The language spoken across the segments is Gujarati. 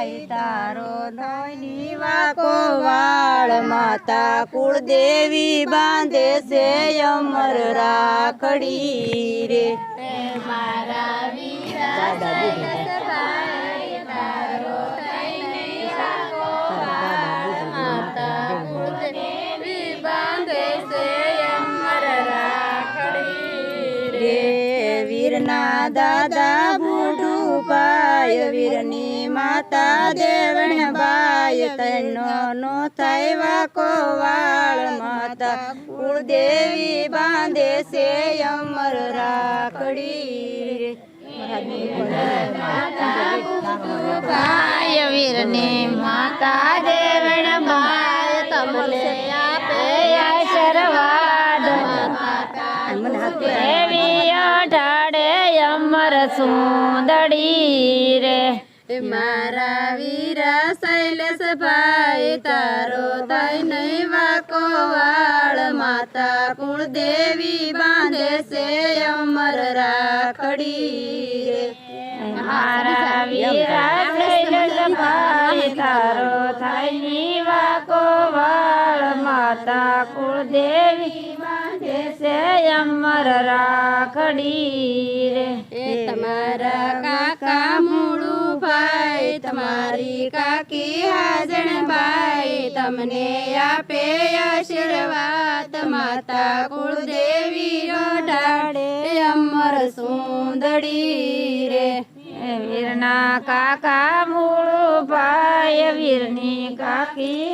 ભાઈ તારો ધોઈની વાકો વાળ માતા કુળદેવી બાંધે છે અમર રાખડી રે. મારા વીરા દાદા બુઢું વીરની માતા દેવણ બાય તૈનો નો થાય વાકો વાળ માતા કુળદેવી બાંધે છે અમર રાખડી. ભાઈ વીરની માતા દેવણ બાય તમને સુંદડી રે. મારા વીરા શૈલેષ ભાઈ તારો તઈ નહીં વાકો વાળ માતા કુળદેવી બાંધે છે અમર રાખડી રે. મારા વીરા શૈલેષ ભાઈ તારો થાય નહીં વાકો માતા કુળદેવી બાંધે છે અમર રાખડી રે. એ તમારા કાકા મૂળું ભાઈ તમારી કાકી હાજણ ભાઈ તમને આપે આશીર્વાદ. માતા કુળદેવી ઢાળે અમર સુંદડી રે. વીરના કાકા મૂળું ભાઈ વીરની કાકી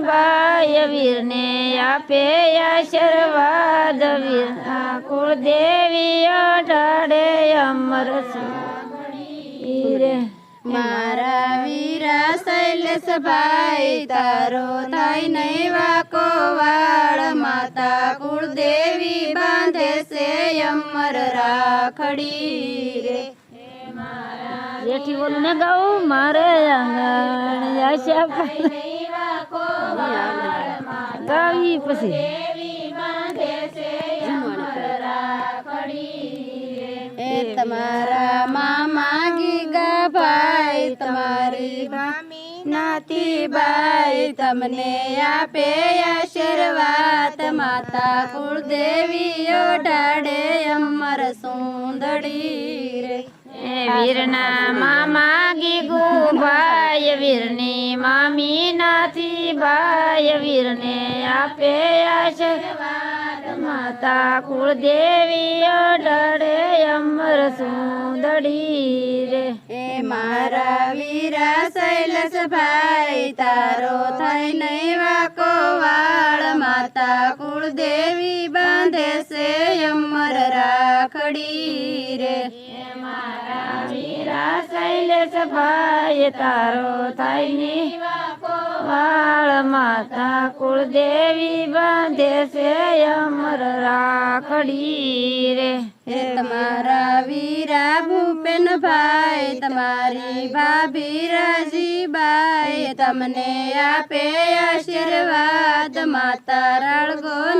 ભાઈ વીરને આપે આશીર્વાદ વીરના કુળદેવી અઢાડે અમર વીરે રે મારા વીરા શૈલેષ ભાઈ તારો થાય નહીં વાકો વાળ માતા કુળદેવી બાંધે છે અમર રાખડી રે. જેઠી બોલું ને ગાઉં મારે આંગણ આશા ગાવી પછી એ તમારા મામા ગીગા ભાઈ તમારી મામી નાતી ભાઈ તમને આપે આશીર્વાદ. માતા કુળદેવી ઓઢાડે અમર સુંદડી રે. વીરના મામા ગીગુ ભાઈ વીરની મામી નાથી ભાઈ વીરને આપે આશીર્વાદ. માતા કુળદેવી ઓઢાડે અમર સુંદડી રે. એ મારા વીરા શૈલસ ભાઈ, તારો થાય નહીં વાકો વાળ. માતા કુળદેવી બાંધે છે અમર રાખડી રે. મારા વીરા શૈલેષ ભાઈ તારો થાયની વાળ માતા કુળદેવી બાંધે છે અમર રાખડી રે. હે તમારા વીરા ભૂપેન ભાઈ તમારી ભાભી રાજીબાઈ તમને આપે આશીર્વાદ. માતા ઓઢાડે